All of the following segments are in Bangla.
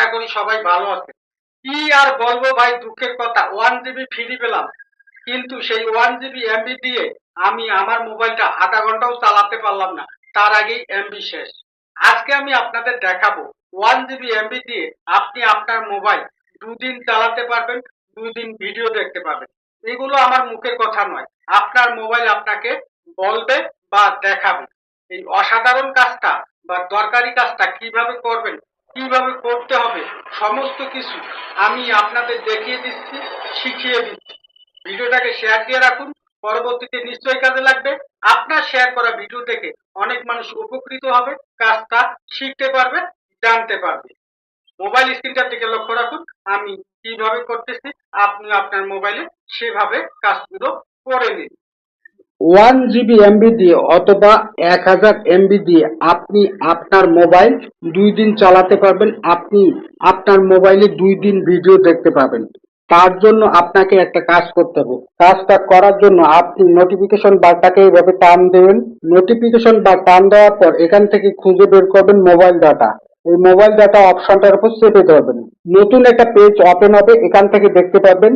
আশা করি সবাই ভালো আছে। কি আর বলব ভাই, দুঃখের কথা। ওয়ান জিবি ফ্রি পেলাম। কিন্তু সেই ওয়ান জিবি এমবি দিয়ে আমি আমার মোবাইলটা আধা ঘন্টাও চালাতে পারলাম না। তার আগেই এমবি শেষ। আজকে আমি আপনাদের দেখাবো। ওয়ান জিবি এমবি দিয়ে আপনি আপনার মোবাইল দুদিন চালাতে পারবেন, দুদিন ভিডিও দেখতে পাবেন এগুলো আমার মুখের কথা নয়। আপনার মোবাইল আপনাকে বলবে বা দেখাবে। এই অসাধারণ কাজটা বা দরকারি কাজটা কীভাবে করবেন কীভাবে করতে হবে, সমস্ত কিছু আমি আপনাদের দেখিয়ে দিচ্ছি, শিখিয়ে দিচ্ছি। ভিডিওটাকে শেয়ার দিয়ে রাখুন, পরবর্তীতে নিশ্চয়ই কাজে লাগবে। আপনার শেয়ার করা ভিডিও থেকে অনেক মানুষ উপকৃত হবে, কাজটা শিখতে পারবে, জানতে পারবে। মোবাইল স্ক্রিনটার দিকে লক্ষ্য রাখুন, আমি কীভাবে করতেছি, আপনি আপনার মোবাইলে সেভাবে কাজগুলো করে নিন। ওয়ান জিবি এমবি দিয়ে অথবা এক হাজার এমবি দিয়ে আপনি আপনার মোবাইল দুই দিন চালাতে পারবেন। আপনি আপনার মোবাইলে দুই দিন ভিডিও দেখতে পাবেন। তার জন্য আপনাকে একটা কাজ করতে হবে। কাজটা করার জন্য আপনি নোটিফিকেশন বারটাকে এইভাবে টান দেবেন। নোটিফিকেশন বার টান দেওয়ার পর এখান থেকে খুঁজে বের করবেন মোবাইল ডাটা এই মোবাইল ডাটা অপশনটার উপর চেপে ধরবেন নতুন একটা পেজ ওপেন হবে, এখান থেকে দেখতে পাবেন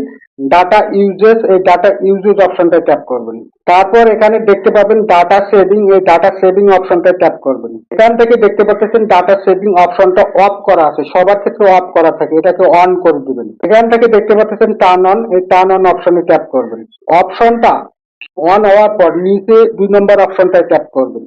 ডাটা ইউজেস এই ডাটা ইউজেস অপশনটা ট্যাপ করবেন। তারপর এখানে দেখতে পাবেন ডাটা সেভিং এই ডাটা সেভিং অপশনটা ট্যাপ করবেন। এখান থেকে দেখতে পাচ্ছেন ডাটা সেভিং অপশনটা অফ করা আছে, সবার ক্ষেত্রে অফ করা থাকে, এটাকে অন করে দিবেন। এখান থেকে দেখতে পাচ্ছেন টার্ন অন এই টার্ন অন অপশনে ট্যাপ করবেন। অপশনটা অন হওয়ার পর নিচে দুই নম্বর অপশনটায় ট্যাপ করবেন।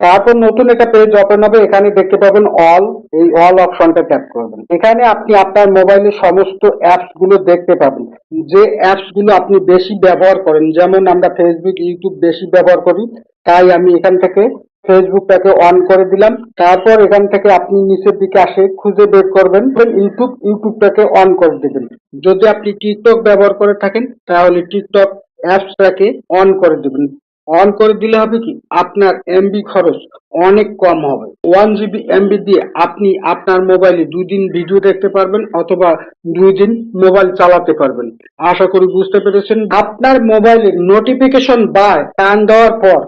তারপর নতুন একটা পেজ ওপেন হবে, এখানে দেখতে পাবেন অল এই অল অপশনটা ট্যাপ করবেন। এখানে আপনি আপনার মোবাইলে সমস্ত অ্যাপসগুলো দেখতে পাবেন। যে অ্যাপসগুলো আপনি বেশি ব্যবহার করেন, যেমন আমরা ফেসবুক ইউটিউব বেশি ব্যবহার করি, তাই আমি এখান থেকে ফেসবুকটাকে অন করে দিলাম। তারপর এখান থেকে আপনি নিচের দিকে আসে খুঁজে বের করবেন ইউটিউব ইউটিউবটাকে অন করে দেবেন। যদি আপনি টিকটক ব্যবহার করে থাকেন, তাহলে টিকটক অ্যাপসটাকে অন করে দেবেন। অন করে দিলে হবে কি? আপনার এমবি খরচ অনেক কম হবে। ওয়ান জিবি এমবি দিয়ে আপনি আপনার মোবাইলে দুই দিন ভিডিও দেখতে পারবেন অথবা দুই দিন মোবাইল চালাতে পারবেন। আশা করি বুঝতে পেরেছেন। আপনার মোবাইলে নোটিফিকেশন বা টান দেওয়ার পর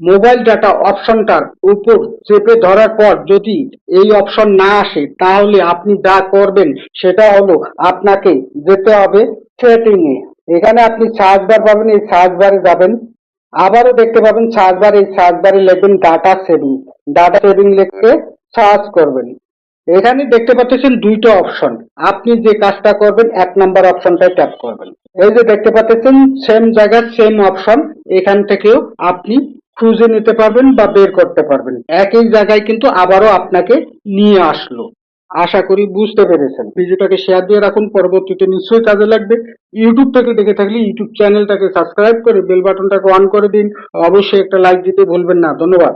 মোবাইল ডাটা অপশনটার উপর চেপে ধরার পর যদি এই অপশন না আসে, তাহলে আপনি যা করবেন সেটা হলো আপনাকে যেতে হবে সেটিং এ। এখানে আপনি সার্চ বার পাবেন, এই সার্চ বারে যাবেন। আবারও দেখতে পাবেন সার্চ বার সার্চ লিখবেন ডাটা সেভিং ডাটা সেভিং লিখে সার্চ করবেন। এখানে দেখতে পাচ্ছেন দুইটা অপশন। আপনি যে কাজটা করবেন, এক নাম্বার অপশনটায় ট্যাপ করবেন। এই যে দেখতে পাচ্ছেন, সেম জায়গার সেম অপশন। এখান থেকেও আপনি খুঁজে নিতে পারবেন বা বের করতে পারবেন। একই জায়গায় কিন্তু আবারও আপনাকে নিয়ে আসলো। আশা করি বুঝতে পেরেছেন। ভিডিওটাকে শেয়ার দিয়ে রাখুন, পরবর্তীতে নিশ্চয়ই কাজে লাগবে। ইউটিউব থেকে দেখে থাকলে ইউটিউব চ্যানেলটাকে সাবস্ক্রাইব করে বেল বাটনটাকে অন করে দিন। অবশ্যই একটা লাইক দিতে ভুলবেন না। ধন্যবাদ।